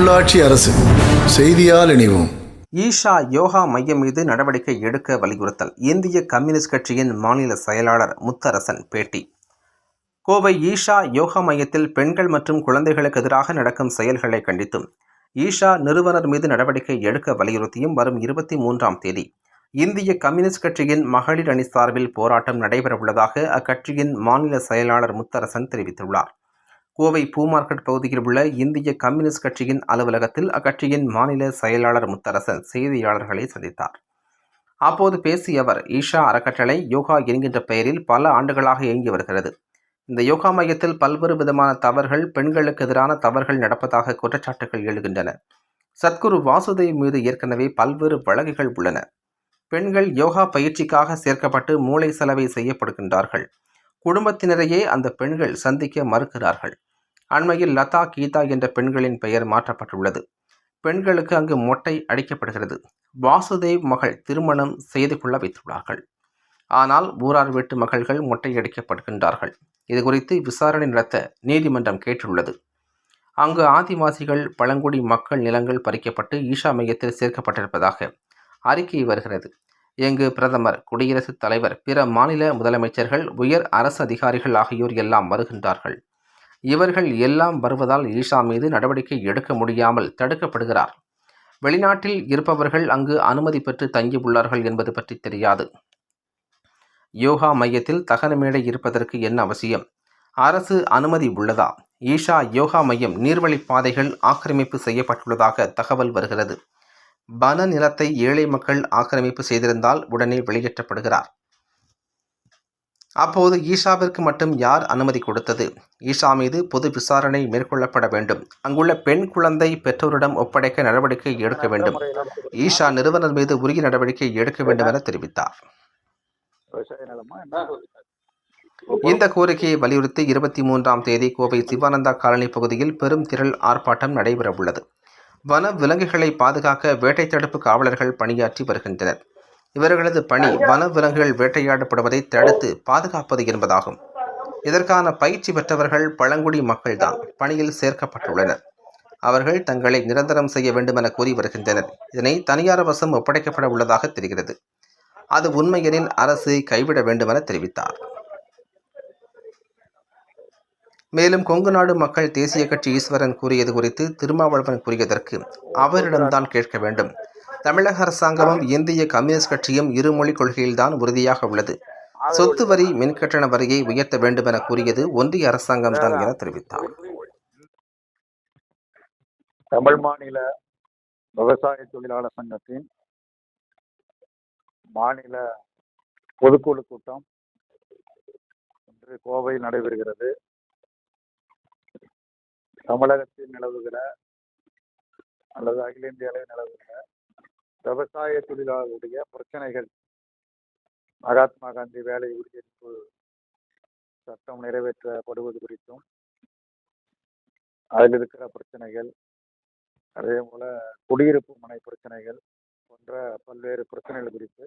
உள்ளாட்சி அரசு செய்தியால் இணைவோம். ஈஷா யோகா மையம் மீது நடவடிக்கை எடுக்க வலியுறுத்தல். இந்திய கம்யூனிஸ்ட் கட்சியின் மாநில செயலாளர் முத்தரசன் பேட்டி. கோவை ஈஷா யோகா மையத்தில் பெண்கள் மற்றும் குழந்தைகளுக்கு எதிராக நடக்கும் செயல்களை கண்டித்தும் ஈஷா நிறுவனர் மீது நடவடிக்கை எடுக்க வலியுறுத்தியும் வரும் இருபத்தி மூன்றாம் தேதி. இந்திய கம்யூனிஸ்ட் கட்சியின் மகளிர் அணி சார்பில் போராட்டம் நடைபெறவுள்ளதாக அக்கட்சியின் மாநில செயலாளர் முத்தரசன் தெரிவித்துள்ளார். கோவை பூ மார்க்கெட் பகுதியில் உள்ள இந்திய கம்யூனிஸ்ட் கட்சியின் அலுவலகத்தில் அக்கட்சியின் மாநில செயலாளர் முத்தரசன் செய்தியாளர்களை சந்தித்தார். அப்போது பேசிய அவர் ஈஷா அறக்கட்டளை யோகா என்கின்ற பெயரில் பல ஆண்டுகளாக இயங்கி வருகிறது. இந்த யோகா மையத்தில் பல்வேறு விதமான தவறுகள் பெண்களுக்கு எதிரான தவறுகள் நடப்பதாக குற்றச்சாட்டுகள் எழுகின்றன. சத்குரு வாசுதேவ் மீது ஏற்கனவே பல்வேறு வழக்குகள் உள்ளன. பெண்கள் யோகா பயிற்சிக்காக சேர்க்கப்பட்டு மூளை செலவை செய்யப்படுகின்றார்கள். குடும்பத்தினரையே அந்த பெண்கள் சந்திக்க மறுக்கிறார்கள். அண்மையில் லதா கீதா என்ற பெண்களின் பெயர் மாற்றப்பட்டுள்ளது. பெண்களுக்கு அங்கு மொட்டை அடிக்கப்படுகிறது. வாசுதேவ் மகள் திருமணம் செய்து கொள்ள வைத்துள்ளார்கள். ஆனால் ஊரார் வீட்டு மகள்கள் மொட்டை அடிக்கப்படுகின்றார்கள். இது குறித்து விசாரணை நடத்த நீதிமன்றம் கேட்டுள்ளது. அங்கு ஆதிவாசிகள் பழங்குடி மக்கள் நிலங்கள் பறிக்கப்பட்டு ஈஷா மையத்தில் சேர்க்கப்பட்டிருப்பதாக அறிக்கை வருகிறது. இங்கு பிரதமர் குடியரசுத் தலைவர் பிற மாநில முதலமைச்சர்கள் உயர் அரசு அதிகாரிகள் ஆகியோர் எல்லாம் வருகின்றார்கள். இவர்கள் எல்லாம் வருவதால் ஈஷா மீது நடவடிக்கை எடுக்க முடியாமல் தடுக்கப்படுகிறார். வெளிநாட்டில் இருப்பவர்கள் அங்கு அனுமதி பெற்று தங்கியுள்ளார்கள் என்பது பற்றி தெரியாது. யோகா மையத்தில் தகன மேடை இருப்பதற்கு என்ன அவசியம்? அரசு அனுமதி உள்ளதா? ஈஷா யோகா மையம் நீர்வழிப் பாதைகள் ஆக்கிரமிப்பு செய்யப்பட்டுள்ளதாக தகவல் வருகிறது. வன நிலத்தை ஏழை மக்கள் ஆக்கிரமிப்பு செய்திருந்தால் உடனே வெளியேற்றப்படுகிறார். அப்போது ஈஷாவிற்கு மட்டும் யார் அனுமதி கொடுத்தது? ஈஷா மீது பொது விசாரணை மேற்கொள்ளப்பட வேண்டும். அங்குள்ள பெண் குழந்தை பெற்றோரிடம் ஒப்படைக்க நடவடிக்கை எடுக்க வேண்டும். ஈஷா நிறுவனர் மீது உரிய நடவடிக்கை எடுக்க வேண்டும் என தெரிவித்தார். இந்த கோரிக்கையை வலியுறுத்தி இருபத்தி மூன்றாம் தேதி கோவை சிவானந்தா காலனி பகுதியில் பெரும் திரள் ஆர்ப்பாட்டம் நடைபெறவுள்ளது. வன விலங்குகளை பாதுகாக்க வேட்டை தடுப்பு காவலர்கள் பணியாற்றி வருகின்றனர். இவர்களது பணி வனவிலங்குகள் வேட்டையாடப்படுவதை தடுத்து பாதுகாப்பது என்பதாகும். இதற்கான பயிற்சி பெற்றவர்கள் பழங்குடி மக்கள்தான். பணியில் சேர்க்கப்பட்டுள்ளனர். அவர்கள் தங்களை நிரந்தரம் செய்ய வேண்டுமென கூறி வருகின்றனர். இதனை தனியார் வசம் ஒப்படைக்கப்பட உள்ளதாக தெரிகிறது. அது உண்மையெனில் அரசு கைவிட வேண்டுமென தெரிவித்தார். மேலும் கொங்கு நாடு மக்கள் தேசிய கட்சி ஈஸ்வரன் கூறியது குறித்து திருமாவளவன் கூறியதற்கு அவரிடம்தான் கேட்க வேண்டும். தமிழக அரசாங்கமும் இந்திய கம்யூனிஸ்ட் கட்சியும் இருமொழி கொள்கையில்தான் உறுதியாக உள்ளது. சொத்து வரி மின்கட்டண வரியை உயர்த்த வேண்டும் என கூறியது ஒன்றிய அரசாங்கம்தான் என தெரிவித்தார். தமிழ் மாநில விவசாய தொழிலாளர் சங்கத்தின் மாநில பொதுக்குழு கூட்டம் இன்று கோவையில் நடைபெறுகிறது. தமிழகத்தில் நிலவுகிற அல்லது அகில இந்திய அளவில் நிலவுகிற விவசாய தொழிலாளர்களுடைய பிரச்சனைகள். மகாத்மா காந்தி வேலை உறுதியளிப்பு சட்டம் நிறைவேற்றப்படுவது குறித்தும் அதில் இருக்கிற பிரச்சனைகள் அதே போல குடியிருப்பு மனை பிரச்சனைகள் போன்ற பல்வேறு பிரச்சனைகள் குறித்து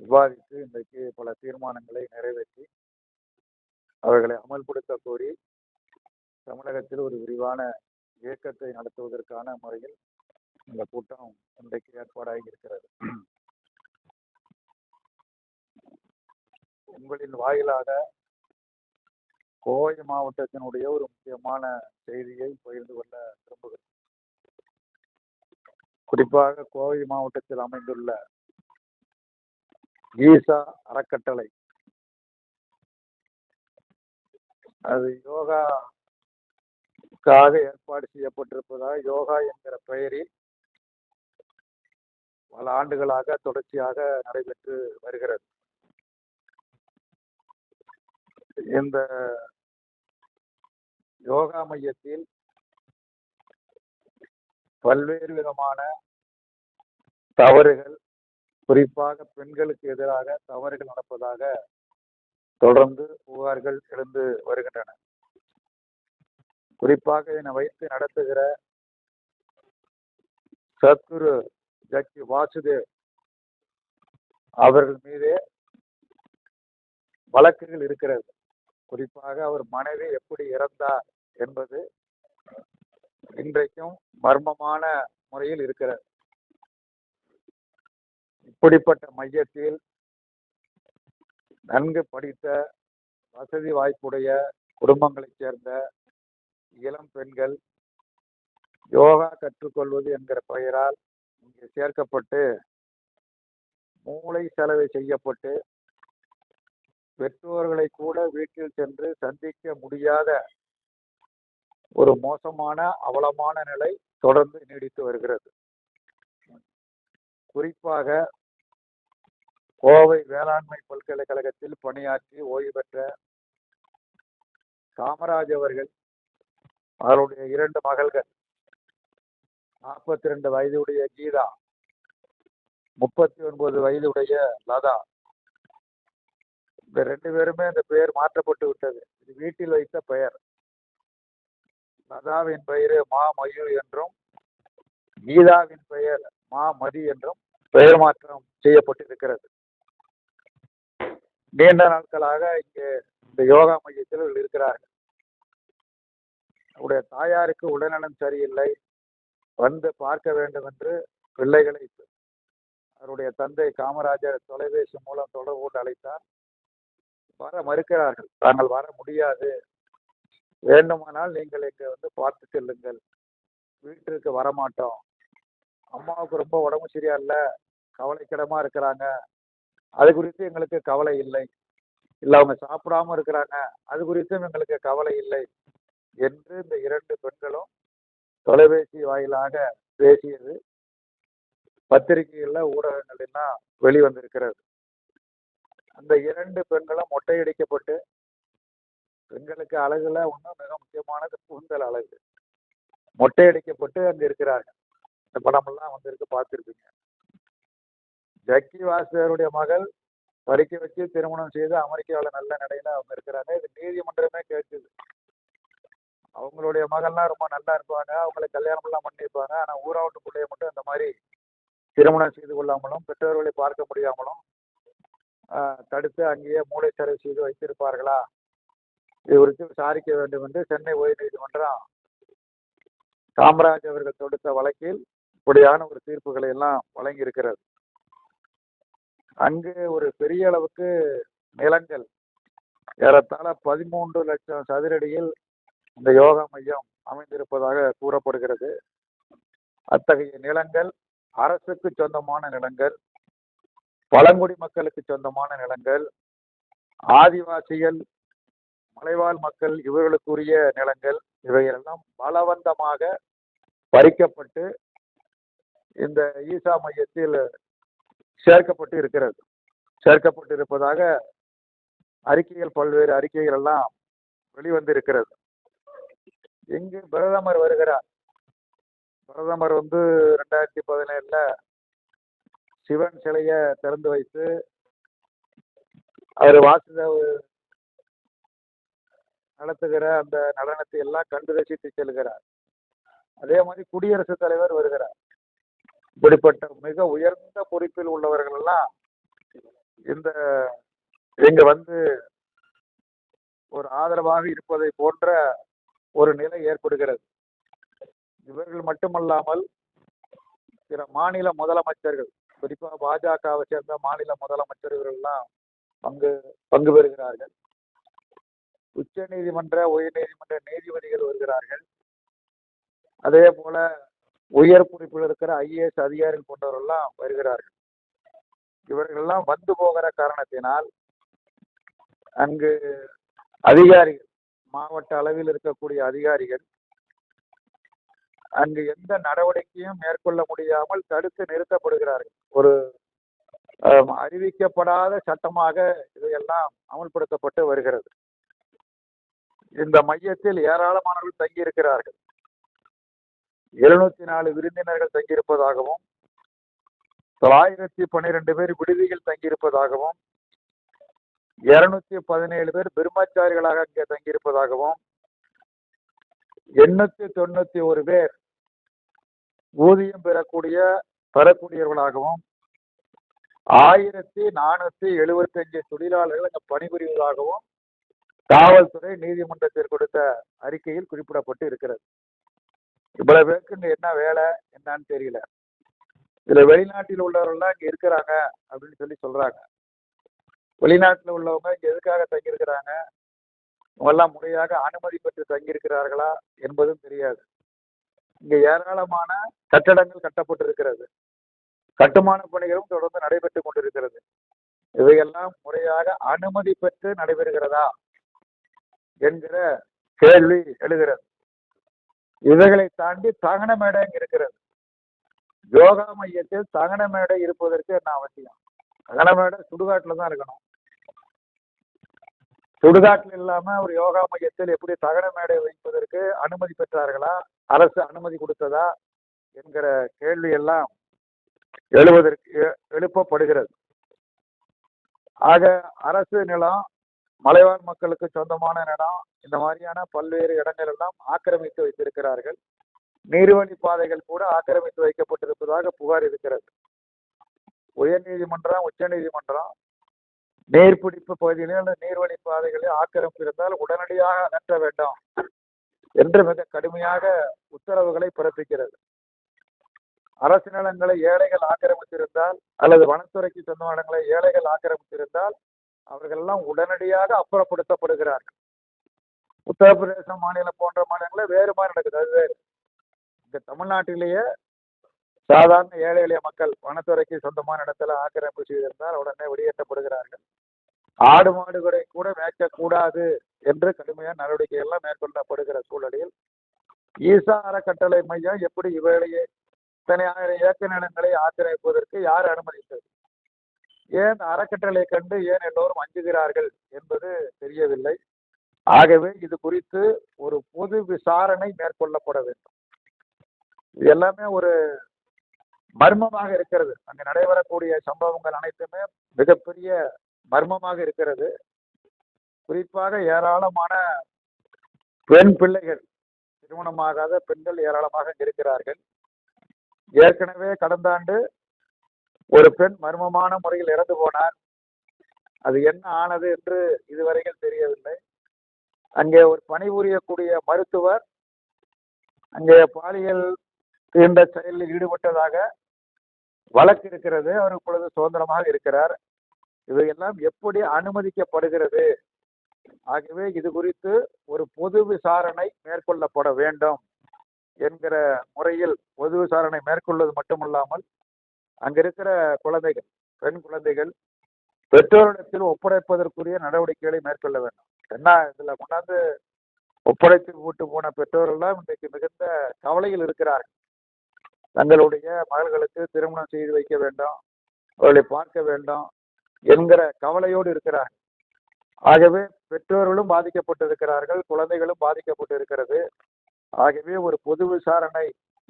விவாதித்து இன்றைக்கு பல தீர்மானங்களை நிறைவேற்றி அவர்களை அமல்படுத்த கோரி தமிழகத்தில் ஒரு விரிவான இயக்கத்தை நடத்துவதற்கான முறையில் இந்த கூட்டம் இன்றைக்கு ஏற்பாடாகி இருக்கிறது. உங்களின் வாயிலாக கோவை மாவட்டத்தினுடைய ஒரு முக்கியமான செய்தியை பகிர்ந்து கொள்ள விரும்புகிறேன். குறிப்பாக கோவை மாவட்டத்தில் அமைந்துள்ள ஈசா அறக்கட்டளை. அது யோகாக்காக ஏற்பாடு செய்யப்பட்டிருப்பதாக யோகா என்கிற பெயரில் பல ஆண்டுகளாக தொடர்ச்சியாக நடைபெற்று வருகிறது. இந்த யோகா மையத்தில் பல்வேறு விதமான தவறுகள் குறிப்பாக பெண்களுக்கு எதிராக தவறுகள் நடப்பதாக தொடர்ந்து புகார்கள் எழுந்து வருகின்றன. குறிப்பாக இதனை வைத்து நடத்துகிற சத்குரு ஜட்ஜி வாசுதேவ் அவர்கள் மீது வழக்குகள் இருக்கிறது. குறிப்பாக அவர் மனைவி எப்படி இறந்தார் என்பது இன்றைக்கும் மர்மமான முறையில் இருக்கிறது. இப்படிப்பட்ட மையத்தில் நன்கு படித்த வசதி வாய்ப்புடைய குடும்பங்களைச் சேர்ந்த இளம் பெண்கள் யோகா கற்றுக்கொள்வது என்கிற பெயரால் இங்கே சேர்க்கப்பட்டு மூளை செலவை செய்யப்பட்டு பெற்றோர்களை கூட வீட்டில் சென்று சந்திக்க முடியாத ஒரு மோசமான அவலமான நிலை தொடர்ந்து நீடித்து வருகிறது. குறிப்பாக கோவை வேளாண்மை பல்கலைக்கழகத்தில் பணியாற்றி ஓய்வு பெற்ற காமராஜ் அவர்கள் அவருடைய இரண்டு மகள்கள் நாற்பத்தி ரெண்டு வயதுடைய கீதா முப்பத்தி ஒன்பது வயதுடைய லதா. இந்த ரெண்டு பேருமே இந்த பெயர் மாற்றப்பட்டு விட்டது. இது வீட்டில் வைத்த பெயர். லதாவின் பெயர் மா மயூ என்றும் கீதாவின் பெயர் மா மதி என்றும் பெயர் மாற்றம் செய்யப்பட்டிருக்கிறது. நீண்ட நாட்களாக இங்கே இந்த யோகா மையத்தில் இருக்கிறார்கள். அவருடைய தாயாருக்கு உடல்நலம் சரியில்லை. வந்து பார்க்க வேண்டும் என்று பிள்ளைகளை அவருடைய தந்தை காமராஜர் தொலைபேசி மூலம் தொடர்பு கொண்டு அழைத்தார். வர மறுக்கிறார்கள். தாங்கள் வர முடியாது. வேண்டுமானால் நீங்கள் இங்க வந்து பார்த்து செல்லுங்கள். வீட்டிற்கு வரமாட்டோம். அம்மாவுக்கு ரொம்ப உடம்பு சரியா இல்ல கவலைக்கிடமா இருக்கிறாங்க. அது குறித்து எங்களுக்கு கவலை இல்லை. இல்ல அவங்க சாப்பிடாம இருக்கிறாங்க. அது குறித்தும் எங்களுக்கு கவலை இல்லை என்று இந்த இரண்டு பெண்களும் தொலைபேசி வாயிலாக பேசியது. பத்திரிகைகள்ல ஊடகங்கள் வெளிவந்திருக்கிறது. அந்த இரண்டு பெண்களும் மொட்டையடிக்கப்பட்டு பெண்களுக்கு அழகுல ஒன்றும் மிக முக்கியமானது கூந்தல் அழகு. மொட்டையடிக்கப்பட்டு அங்க இருக்கிறார்கள். இந்த படமெல்லாம் வந்திருக்கு பார்த்துருப்பீங்க. ஜக்கி வாசுதேவருடைய மகள் படிக்க வச்சு திருமணம் செய்து அமெரிக்காவில் நல்ல நிலையில அவங்க இருக்கிறாங்க. இது நீதிமன்றமே கேட்குது. அவங்களுடைய மகள்லாம் ரொம்ப நல்லா இருப்பாங்க. அவங்களை கல்யாணம் எல்லாம் பண்ணியிருப்பாங்க. ஆனா ஊராவட்டுக்குள்ளேயே மட்டும் இந்த மாதிரி திருமணம் செய்து கொள்ளாமலும் பெற்றோர்களை பார்க்க முடியாமலும் ஆஹ், தடுத்து அங்கேயே மூளைச்சலவை செய்து வைத்திருப்பார்களா? இது குறித்து விசாரிக்க வேண்டும் என்று சென்னை உயர்நீதிமன்றம் காமராஜ் அவர்கள் தொடுத்த வழக்கில் இப்படியான ஒரு தீர்ப்புகளை எல்லாம் வழங்கி இருக்கிறது அங்கு ஒரு பெரிய அளவுக்கு நிலங்கள் ஏறத்தாழ பதிமூன்று லட்சம் சதுரடியில் இந்த யோகா மையம் அமைந்திருப்பதாக கூறப்படுகிறது. அத்தகைய நிலங்கள் அரசுக்கு சொந்தமான நிலங்கள் பழங்குடி மக்களுக்கு சொந்தமான நிலங்கள் ஆதிவாசிகள் மலைவாழ் மக்கள் இவர்களுக்குரிய நிலங்கள் இவையெல்லாம் பலவந்தமாக பறிக்கப்பட்டு இந்த ஈசா மையத்தில் சேர்க்கப்பட்டு இருக்கிறது. சேர்க்கப்பட்டு இருப்பதாக அறிக்கைகள் பல்வேறு அறிக்கைகள் எல்லாம் வெளிவந்திருக்கிறது. எங்கு பிரதமர் வருகிறார்? பிரதமர் வந்து ரெண்டாயிரத்தி பதினேழுல சிவன் சிலைய திறந்து வைத்து அவர் வாசுதேவ் நடத்துகிற அந்த நடனத்தை எல்லாம் கண்டு ரசித்து செல்கிறார். அதே மாதிரி குடியரசுத் தலைவர் வருகிறார். இப்படிப்பட்ட மிக உயர்ந்த பொறுப்பில் உள்ளவர்கள் எல்லாம் இந்த இங்க வந்து ஒரு ஆதரவாக இருப்பதை போன்ற ஒரு நிலை ஏற்படுகிறது. இவர்கள் மட்டுமல்லாமல் பிற மாநில முதலமைச்சர்கள் குறிப்பாக பாஜகவை சேர்ந்த மாநில முதலமைச்சர்கள் எல்லாம் பங்கு பங்கு பெறுகிறார்கள். உச்ச நீதிமன்ற உயர் நீதிமன்ற நீதிபதிகள் வருகிறார்கள். அதே போல உயர் பொறுப்பில் இருக்கிற ஐஏஎஸ் அதிகாரிகள் போன்றவரெல்லாம் வருகிறார்கள். இவர்கள்லாம் வந்து போகிற காரணத்தினால் அங்கு அதிகாரிகள் மாவட்ட அளவில் இருக்கக்கூடிய அதிகாரிகள் அங்கு எந்த நடவடிக்கையும் மேற்கொள்ள முடியாமல் தடுத்து நிறுத்தப்படுகிறார்கள். ஒரு அறிவிக்கப்படாத சட்டமாக இதையெல்லாம் அமல்படுத்தப்பட்டு வருகிறது. இந்த மையத்தில் ஏராளமானவர்கள் தங்கியிருக்கிறார்கள். எழுநூத்தி நாலு விருந்தினர்கள் தங்கியிருப்பதாகவும் தொள்ளாயிரத்தி பன்னிரெண்டு பேர் விடுதியில் தங்கியிருப்பதாகவும் இருநூத்தி பதினேழு பேர் பிரம்மச்சாரிகளாக அங்கே தங்கியிருப்பதாகவும் எண்ணூத்தி தொண்ணூத்தி ஒரு பேர் ஊதியம் பெறக்கூடிய பெறக்கூடியவர்களாகவும் ஆயிரத்தி நானூத்தி எழுபத்தஞ்சு தொழிலாளர்கள் அங்கு பணிபுரிவதாகவும் காவல்துறை நீதிமன்றத்தில் கொடுத்த அறிக்கையில் குறிப்பிடப்பட்டு இருக்கிறது. இவ்வளவு பேருக்கு என்ன வேலை என்னன்னு தெரியல. இதுல வெளிநாட்டில் உள்ளவர்கள்லாம் இங்க இருக்கிறாங்க அப்படின்னு சொல்லி சொல்றாங்க. வெளிநாட்டில் உள்ளவங்க இங்கே எதுக்காக தங்கியிருக்கிறாங்க? இவங்கெல்லாம் முறையாக அனுமதி பெற்று தங்கியிருக்கிறார்களா என்பதும் தெரியாது. இங்கே ஏராளமான கட்டடங்கள் கட்டப்பட்டிருக்கிறது. கட்டுமான பணிகளும் தொடர்ந்து நடைபெற்றுக் கொண்டிருக்கிறது. இவையெல்லாம் முறையாக அனுமதி பெற்று நடைபெறுகிறதா என்கிற கேள்வி எழுகிறது. இவைகளை தாண்டி தகன மேடை இருக்கிறது. யோகா மையத்தில் தகன மேடை இருப்பதற்கு என்ன அவசியம்? தகன மேடை சுடுகாட்டில் தான் இருக்கணும். சுடுகாட்டில் இல்லாம ஒரு யோகா மையத்தில் எப்படி தகன மேடை வைப்பதற்கு அனுமதி பெற்றார்களா? அரசு அனுமதி கொடுத்ததா? என்கிற கேள்வி எல்லாம் எழுவதற்கு எ- எழுப்பப்படுகிறது. ஆக அரசு நிலம் மலைவாழ் மக்களுக்கு சொந்தமான நிலம் இந்த மாதிரியான பல்வேறு இடங்கள் எல்லாம் ஆக்கிரமித்து வைத்திருக்கிறார்கள். நீர்வழி பாதைகள் கூட ஆக்கிரமித்து வைக்கப்பட்டிருப்பதாக புகார் இருக்கிறது. உயர்நீதிமன்றம் உச்சநீதிமன்றம் நீர்பிடிப்பு பகுதிகளில் அல்லது நீர்வழி பாதைகளில் ஆக்கிரமிப்பு இருந்தால் உடனடியாக அகற்ற வேண்டும் என்று மிக கடுமையாக உத்தரவுகளை பிறப்பிக்கிறது. அரசு நிலங்களை ஏழைகள் ஆக்கிரமித்திருந்தால் அல்லது வனத்துறைக்கு சொந்த இடங்களை ஏழைகள் ஆக்கிரமித்திருந்தால் அவர்கள் எல்லாம் உடனடியாக அப்புறப்படுத்தப்படுகிறார்கள். உத்தரப்பிரதேச மாநிலம் போன்ற மாநிலங்களில் வேறு மாதிரி நடக்குது. அது வேறு. இந்த தமிழ்நாட்டிலேயே சாதாரண ஏழை எளிய மக்கள் வனத்துறைக்கு சொந்தமான இடத்துல ஆக்கிரமிப்பு செய்திருந்தால் உடனே வெளியேற்றப்படுகிறார்கள். ஆடு மாடுகளை கூட மேய்க்கக்கூடாது என்று கடுமையான நடவடிக்கை எல்லாம் மேற்கொள்ளப்படுகிற சூழலில் ஈசா அறக்கட்டளை மையம் எப்படி இவர்களையே இத்தனை ஆயிரம் நிலங்களை ஆக்கிரமிப்பதற்கு யார் அனுமதித்தது? ஏன் அறக்கட்டளை கண்டு ஏன் எல்லோரும் அஞ்சுகிறார்கள் என்பது தெரியவில்லை. ஆகவே இது குறித்து ஒரு பொது விசாரணை மேற்கொள்ளப்பட வேண்டும். எல்லாமே ஒரு மர்மமாக இருக்கிறது. அங்கு நடைபெறக்கூடிய சம்பவங்கள் அனைத்துமே மிகப்பெரிய மர்மமாக இருக்கிறது. குறிப்பாக ஏராளமான பெண் பிள்ளைகள் திருமணமாகாத பெண்கள் ஏராளமாக இருக்கிறார்கள். ஏற்கனவே கடந்த ஆண்டு ஒரு பெண் மர்மமான முறையில் இறந்து போனார். அது என்ன ஆனது என்று இதுவரையில் தெரியவில்லை. அங்கே ஒரு பணிபுரியக்கூடிய மருத்துவர் அங்கே பாலியல் தீண்ட செயலில் ஈடுபட்டதாக வழக்கு இருக்கிறது அவர் இப்பொழுது சுதந்திரமாக இருக்கிறார். இவையெல்லாம் எப்படி அனுமதிக்கப்படுகிறது? ஆகவே இது குறித்து ஒரு பொது விசாரணை மேற்கொள்ளப்பட வேண்டும் என்கிற முறையில் பொது விசாரணை மேற்கொள்வது மட்டுமல்லாமல் அங்க இருக்கிற குழந்தைகள் பெண் குழந்தைகள் பெற்றோரிடத்தில் ஒப்படைப்பதற்குரிய நடவடிக்கைகளை மேற்கொள்ள வேண்டும். என்ன இதுல கொண்டாந்து ஒப்படைத்து விட்டு போன பெற்றோரெல்லாம் இன்றைக்கு மிகுந்த கவலையில் இருக்கிறார்கள். தங்களுடைய மகள்களுக்கு திருமணம் செய்து வைக்க வேண்டும். அவர்களை பார்க்க வேண்டும் என்கிற கவலையோடு இருக்கிறார் ஆகவே பெற்றோர்களும் பாதிக்கப்பட்டிருக்கிறார்கள் குழந்தைகளும் பாதிக்கப்பட்டு இருக்கிறது ஆகவே ஒரு பொது விசாரணை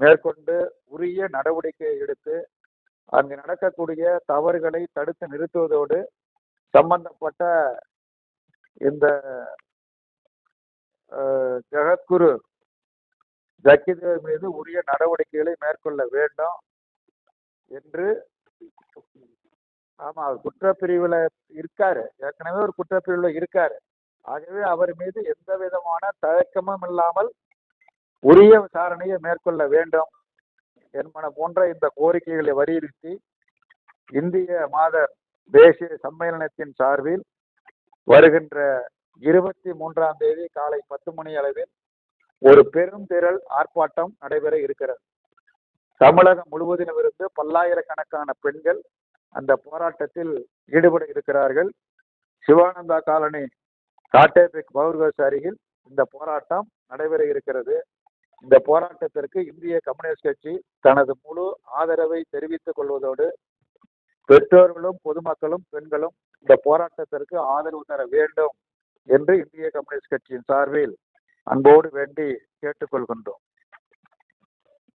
மேற்கொண்டு உரிய நடவடிக்கை எடுத்து அங்கு நடக்கக்கூடிய தவறுகளை தடுத்து நிறுத்துவதோடு சம்பந்தப்பட்ட இந்த அஹ், ஜெகத்குரு ஜக்கிதேவ் மீது உரிய நடவடிக்கைகளை மேற்கொள்ள வேண்டும் என்று ஆமா அவர் குற்றப்பிரிவுல இருக்காரு. ஏற்கனவே ஒரு குற்றப்பிரிவுல இருக்காரு. ஆகவே அவர் மீது எந்த விதமான தயக்கமும் இல்லாமல் உரிய விசாரணையை மேற்கொள்ள வேண்டும் என்பன போன்ற இந்த கோரிக்கைகளை வலியுறுத்தி இந்திய மாத தேசிய சம்மேளனத்தின் சார்பில் வருகின்ற இருபத்தி மூன்றாம் தேதி காலை பத்து மணி அளவில் ஒரு பெரும் திரள் ஆர்ப்பாட்டம் நடைபெற இருக்கிறது. தமிழகம் முழுவதிலும் இருந்து பல்லாயிரக்கணக்கான பெண்கள் அந்த போராட்டத்தில் ஈடுபட இருக்கிறார்கள். சிவானந்தா காலனி காட்டேபிக் பவுர்கஸ் அருகில் இந்த போராட்டம் நடைபெற இருக்கிறது. இந்த போராட்டத்திற்கு இந்திய கம்யூனிஸ்ட் கட்சி தனது முழு ஆதரவை தெரிவித்துக் கொள்வதோடு பெற்றோர்களும் பொதுமக்களும் பெண்களும் இந்த போராட்டத்திற்கு ஆதரவு தர வேண்டும் என்று இந்திய கம்யூனிஸ்ட் கட்சியின் சார்பில் அன்போடு வேண்டி கேட்டுக்கொள்கின்றோம்.